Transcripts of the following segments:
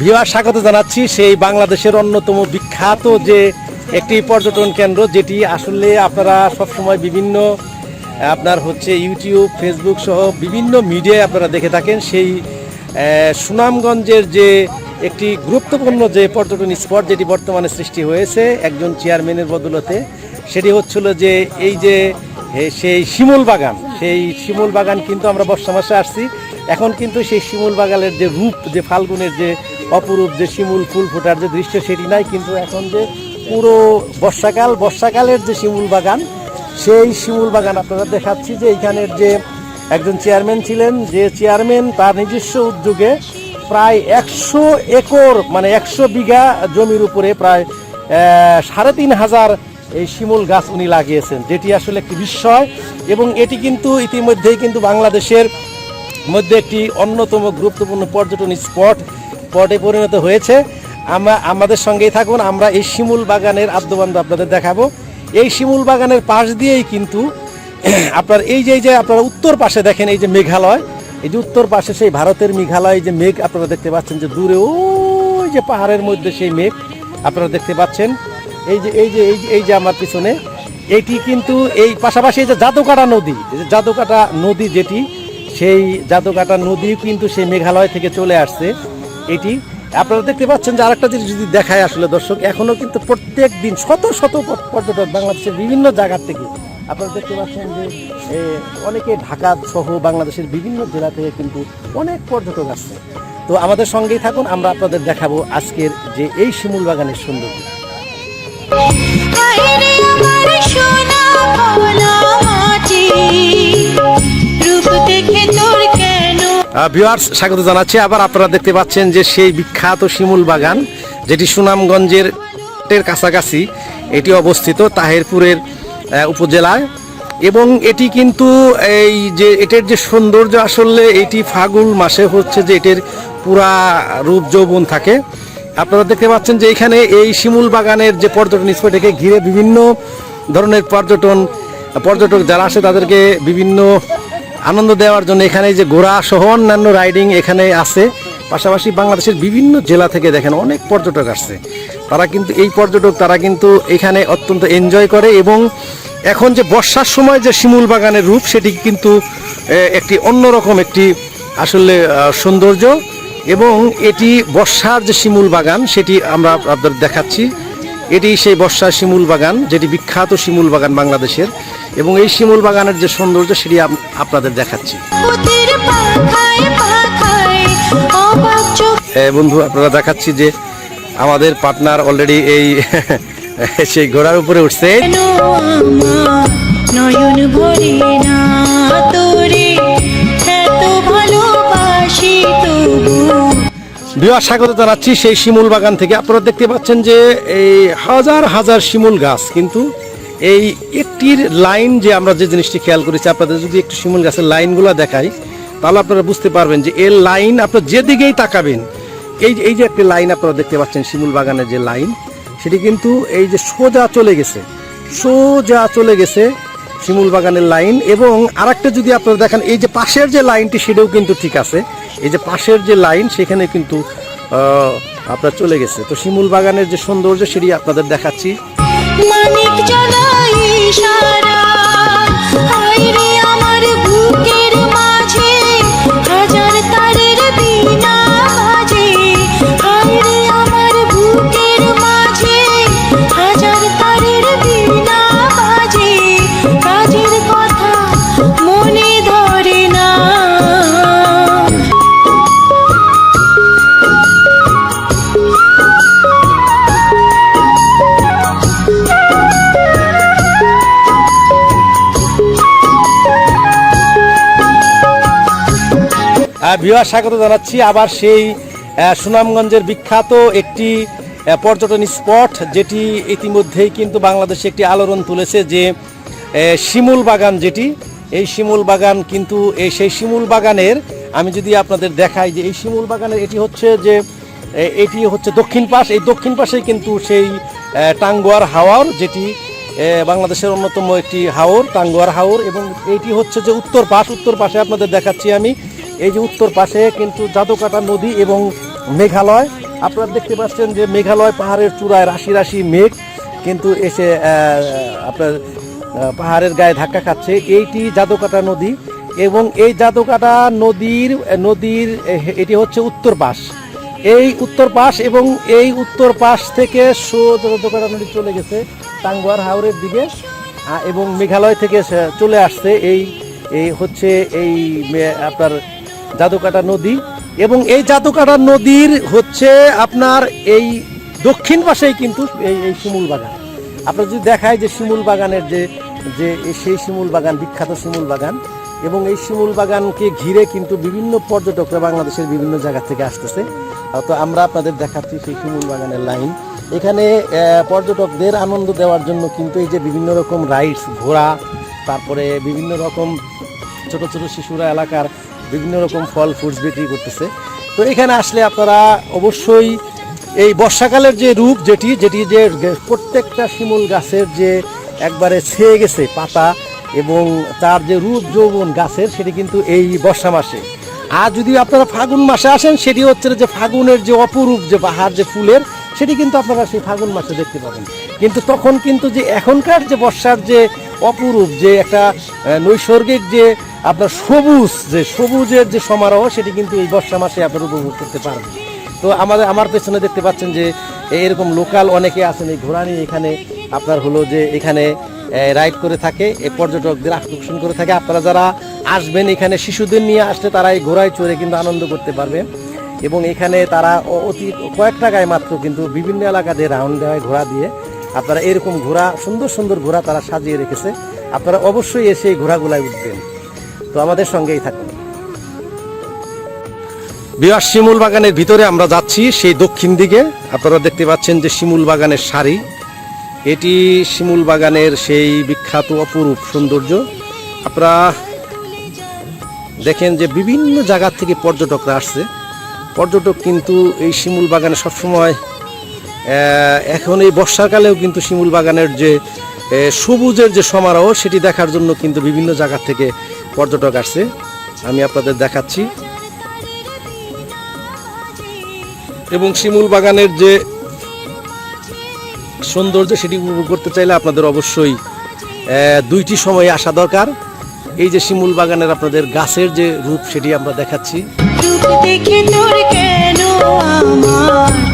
ভিওয়ার স্বাগত জানাচ্ছি সেই বাংলাদেশের অন্যতম বিখ্যাত যে একটি পর্যটন কেন্দ্র, যেটি আসলে আপনারা সবসময় বিভিন্ন আপনার হচ্ছে ইউটিউব, ফেসবুক সহ বিভিন্ন মিডিয়ায় আপনারা দেখে থাকেন। সেই সুনামগঞ্জের যে একটি গুরুত্বপূর্ণ যে পর্যটন স্পট, যেটি বর্তমানে সৃষ্টি হয়েছে একজন চেয়ারম্যানের বদলতে, সেটি হচ্ছিল যে এই যে সেই শিমুল বাগান। সেই শিমুল বাগান কিন্তু আমরা বর্ষা মাসে আসছি। এখন কিন্তু সেই শিমুল বাগানের যে রূপ, যে ফাল্গুনের যে অপরূপ যে শিমুল ফুল ফোটার যে দৃশ্য সেটি নাই, কিন্তু এখন যে পুরো বর্ষাকাল, বর্ষাকালের যে শিমুল বাগান, সেই শিমুল বাগান আপনারা দেখাচ্ছি যে এইখানের যে একজন চেয়ারম্যান ছিলেন, যে চেয়ারম্যান তার নিজস্ব উদ্যোগে প্রায় একশো একর মানে একশো বিঘা জমির উপরে প্রায় সাড়ে তিন হাজার এই শিমুল গাছ উনি লাগিয়েছেন, যেটি আসলে একটি বিস্ময়। এবং এটি কিন্তু ইতিমধ্যেই কিন্তু বাংলাদেশের মধ্যে একটি অন্যতম গুরুত্বপূর্ণ পর্যটন স্পট। স্পটে পরিণত হয়েছে। আমরা, আমাদের সঙ্গেই থাকুন, আমরা এই শিমুল বাগানের আদ্যবান্ধব আপনাদের দেখাবো। এই শিমুল বাগানের পাশ দিয়েই কিন্তু আপনার এই যে যে আপনারা উত্তর পাশে দেখেন, এই যে মেঘালয়, এই যে উত্তর পাশে সেই ভারতের মেঘালয় যে মেঘ আপনারা দেখতে পাচ্ছেন যে দূরে ওই যে পাহাড়ের মধ্যে সেই মেঘ আপনারা দেখতে পাচ্ছেন। এই যে এই যে এই যে এই যে আমার পিছনে, এটি কিন্তু এই পাশাপাশি এই যে জাদুকাটা নদী যে জাদুকাটা নদী যেটি, সেই জাদুকাটা নদী কিন্তু সেই মেঘালয় থেকে চলে আসছে। এটি আপনারা দেখতে পাচ্ছেন যে আরেকটা জিনিস যদি দেখায় আসলে দর্শক, এখনও কিন্তু প্রত্যেক দিন শত শত পর্যটক বাংলাদেশের বিভিন্ন জায়গার থেকে আপনারা দেখতে পাচ্ছেন যে অনেকে ঢাকা সহ বাংলাদেশের বিভিন্ন জেলা থেকে কিন্তু অনেক পর্যটক আসছে। তো আমাদের সঙ্গেই থাকুন, আমরা আপনাদের দেখাবো আজকের যে এই শিমুল বাগানের সৌন্দর্য। ভিউয়ার্স স্বাগত জানাচ্ছি। আবার আপনারা দেখতে পাচ্ছেন যে সেই বিখ্যাত শিমুল বাগান, যেটি সুনামগঞ্জের এর কাছাকাছি, এটি অবস্থিত তাহেরপুরের উপজেলায়। এবং এটি কিন্তু এই যে এটার যে সৌন্দর্য আসলে এটি ফাগুন মাসে হচ্ছে যে এটির পুরা রূপ যৌবন থাকে। আপনারা দেখতে পাচ্ছেন যে এখানে এই শিমুল বাগানের যে পর্যটন স্পট, একে ঘিরে বিভিন্ন ধরনের পর্যটন, পর্যটক যারা আসে তাদেরকে বিভিন্ন আনন্দ দেওয়ার জন্য এখানে যে ঘোড়া সহ অন্যান্য রাইডিং এখানে আছে। পাশাপাশি বাংলাদেশের বিভিন্ন জেলা থেকে দেখেন অনেক পর্যটক আসছে। তারা কিন্তু এই পর্যটক, তারা কিন্তু এখানে অত্যন্ত এনজয় করে এবং এখন যে বর্ষার সময় যে শিমুল বাগানের রূপ, সেটি কিন্তু একটি অন্যরকম একটি আসলে সৌন্দর্য এবং এটি বর্ষার যে শিমুল বাগান, সেটি আমরা আপনাদের দেখাচ্ছি। এটি সেই বর্ষা শিমুল বাগান যেটি বিখ্যাত শিমুল বাগান বাংলাদেশের। এবং এই শিমুল বাগানের যে সৌন্দর্য সেটি আপনাদের দেখাচ্ছি। বন্ধু আপনারা দেখাচ্ছি যে আমাদের পার্টনার অলরেডি এই সেই ঘোড়ার উপরে উঠছে। নয়ন ভরে না তোরে? এত ভালোবাসি তবু বিবাহ স্বাগত জানাচ্ছি সেই শিমুল বাগান থেকে। আপনারা দেখতে পাচ্ছেন যে এই হাজার হাজার শিমুল গাছ, কিন্তু এই একটির লাইন যে আমরা যে জিনিসটি খেয়াল করেছি, আপনাদের যদি একটু শিমুল গাছের লাইনগুলো দেখাই, তাহলে আপনারা বুঝতে পারবেন যে এর লাইন আপনার যেদিকেই তাকাবেন, এই এই যে একটি লাইন আপনারা দেখতে পাচ্ছেন, শিমুল বাগানের যে লাইন, সেটি কিন্তু এই যে সোজা চলে গেছে, সোজা চলে গেছে শিমুল বাগানের লাইন। এবং আরেকটা যদি আপনারা দেখেন, এই যে পাশের যে লাইনটি, সেটাও কিন্তু ঠিক আছে। এই যে পাশের যে লাইন, সেখানে কিন্তু আপনার চলে গেছে। তো শিমুল বাগানের যে সৌন্দর্য, সেটি আপনাদের দেখাচ্ছি। মানিক বিবাহ স্বাগত জানাচ্ছি আবার সেই সুনামগঞ্জের বিখ্যাত একটি পর্যটন স্পট যেটি ইতিমধ্যেই কিন্তু বাংলাদেশে একটি আলোড়ন তুলেছে যে শিমুল বাগান যেটি, এই শিমুল বাগান কিন্তু এই সেই শিমুল বাগানের, আমি যদি আপনাদের দেখাই যে এই শিমুল বাগানের, এটি হচ্ছে যে এটি হচ্ছে দক্ষিণ পাশ, এই দক্ষিণ পাশেই কিন্তু সেই টাঙ্গুয়ার হাওয়ার যেটি বাংলাদেশের অন্যতম একটি হাওর, টাঙ্গুয়ার হাওর এবং এইটি হচ্ছে যে উত্তর পাশ, উত্তর পাশে আপনাদের দেখাচ্ছি আমি এই যে উত্তর পাশে কিন্তু জাদুকাটা নদী এবং মেঘালয়। আপনারা দেখতে পাচ্ছেন যে মেঘালয় পাহাড়ের চূড়ায় রাশি রাশি মেঘ কিন্তু এসে আপনার পাহাড়ের গায়ে ধাক্কা খাচ্ছে। এইটি জাদুকাটা নদী এবং এই জাদুকাটা নদীর নদীর, এটি হচ্ছে উত্তর পাশ। এই উত্তর পাশ এবং এই উত্তর পাশ থেকে সোজা জাদুকাটা নদী চলে গেছে টাঙ্গুয়ার হাওরের দিকে এবং মেঘালয় থেকে চলে আসছে। এই এই হচ্ছে এই আপনার জাদুকাটা নদী এবং এই জাদুকাটা নদীর হচ্ছে আপনার এই দক্ষিণ পাশেই কিন্তু এই এই শিমুল বাগান। আপনার যদি দেখায় যে শিমুল বাগানের যে যে সেই শিমুল বাগান, বিখ্যাত শিমুল বাগান, এবং এই শিমুল বাগানকে ঘিরে কিন্তু বিভিন্ন পর্যটকরা বাংলাদেশের বিভিন্ন জায়গা থেকে আসতেছে। তো আমরা আপনাদের দেখাচ্ছি সেই শিমুল বাগানের লাইন। এখানে পর্যটকদের আনন্দ দেওয়ার জন্য কিন্তু এই যে বিভিন্ন রকম রাইডস, ঘোড়া, তারপরে বিভিন্ন রকম ছোট ছোট শিশুরা এলাকার বিভিন্ন রকম ফল ফ্রুটস বিক্রি করতেছে। তো এখানে আসলে আপনারা অবশ্যই এই বর্ষাকালের যে রূপ যেটি যেটি যে প্রত্যেকটা শিমুল গাছের যে একবারে ছেয়ে গেছে পাতা এবং তার যে রূপ যৌবন গাছের, সেটি কিন্তু এই বর্ষা মাসে। আর যদি আপনারা ফাগুন মাসে আসেন, সেটি হচ্ছে যে ফাগুনের যে অপরূপ যে বাহার, যে ফুলের, সেটি কিন্তু আপনারা সেই ফাগুন মাসে দেখতে পাবেন। কিন্তু তখন কিন্তু যে এখনকার যে বর্ষার যে অপরূপ যে একটা নৈসর্গিক যে আপনার সবুজ, যে সবুজের যে সমারোহ, সেটি কিন্তু এই বর্ষা মাসে আপনারা উপভোগ করতে পারবেন। তো আমাদের, আমার পেছনে দেখতে পাচ্ছেন যে এরকম লোকাল অনেকে আছেন, এই ঘোড়া নিয়ে এখানে আপনার হলো যে এখানে রাইড করে থাকে এই পর্যটকদের আকর্ষণ করে থাকে। আপনারা যারা আসবেন এখানে, শিশুদের নিয়ে আসলে তারা এই ঘোড়ায় চড়ে কিন্তু আনন্দ করতে পারবে এবং এখানে তারা অতি কয়েক টাকায় মাত্র কিন্তু বিভিন্ন এলাকাতে রাউন্ড দেওয়ায় ঘোড়া দিয়ে। আপনারা এরকম ঘোড়া, সুন্দর সুন্দর ঘোড়া তারা সাজিয়ে রেখেছে। আপনারা অবশ্যই এসে এই ঘোড়াগুলায় উঠবেন। তো আমাদের সঙ্গেই থাকুন। বিহার শিমুল বাগানের ভিতরে আমরা যাচ্ছি, সেই দক্ষিণ দিকে। আপনারা দেখতে পাচ্ছেন যে শিমুল বাগানের শাড়ি এটি শিমুল বাগানের সেই বিখ্যাত অপরূপ সৌন্দর্য। আপনারা দেখেন যে বিভিন্ন জায়গা থেকে পর্যটকরা আসছে। পর্যটক কিন্তু এই শিমুল বাগানে সবসময় এখন এই বর্ষাকালেও কিন্তু শিমুল বাগানের যে সবুজের যে সমারোহ, সেটি দেখার জন্য কিন্তু বিভিন্ন জায়গা থেকে পর্যটক আসছে। আমি আপনাদের দেখাচ্ছি। এবং শিমুল বাগানের যে সৌন্দর্য, সেটি উপভোগ করতে চাইলে আপনাদের অবশ্যই দুইটি সময়ে আসা দরকার। এই যে শিমুল বাগানের আপনাদের গাছের যে রূপ, সেটি আমরা দেখাচ্ছি। দেখে তোর কেন আমার?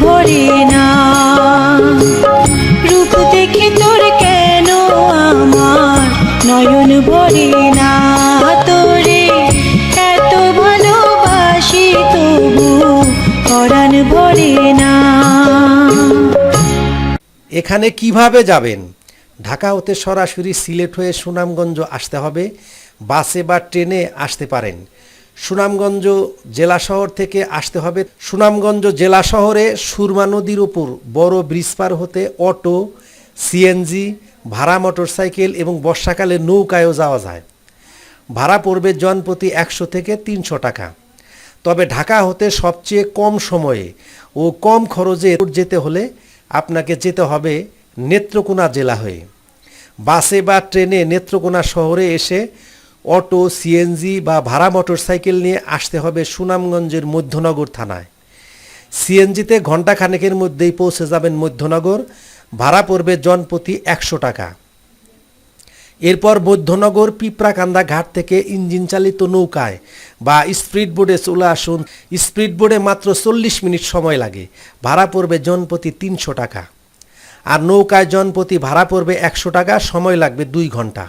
ভরে না। রূপ দেখে তোর কেন আমার নয়ন ভরে না? তোরে এত ভালোবাসি তবু পরাণ ভরে না। এখানে কীভাবে যাবেন? ঢাকা হতে সরাসরি সিলেট হয়ে সুনামগঞ্জ আসতে হবে। বাসে বা ট্রেনে আসতে পারেন। সুনামগঞ্জ জেলা শহর থেকে আসতে হবে। সুনামগঞ্জ জেলা শহরে সুরমা নদীর উপর বড় ব্রিজ পার হতে অটো, সিএনজি, ভাড়া মোটরসাইকেল এবং বর্ষাকালে নৌকায়ও যাওয়া যায়। ভাড়া পড়বে জনপ্রতি একশো থেকে তিনশো টাকা। তবে ঢাকা হতে সবচেয়ে কম সময়ে ও কম খরচে যেতে হলে আপনাকে যেতে হবে নেত্রকোনা জেলা হয়ে। বাসে বা ট্রেনে নেত্রকোনা শহরে এসে অটো সিএনজি বা ভাড়া মোটরসাইকেল নিয়ে আসতে হবে সুনামগঞ্জের মধ্যনগর থানায়। সিএনজিতে ঘণ্টা খানেকের মধ্যেই পৌঁছে যাবেন মধ্যনগর। ভাড়া পড়বে জনপ্রতি একশো টাকা। এরপর মধ্যনগর পিঁপড়াকান্দা ঘাট থেকে ইঞ্জিন চালিত নৌকায় বা স্পিড বোর্ডে চলে আসুন। স্পিড বোর্ডে মাত্র চল্লিশ মিনিট সময় লাগে। ভাড়া পড়বে জনপ্রতি তিনশো টাকা। আর নৌকায় জনপ্রতি ভাড়া পড়বে একশো টাকা, সময় লাগবে দুই ঘণ্টা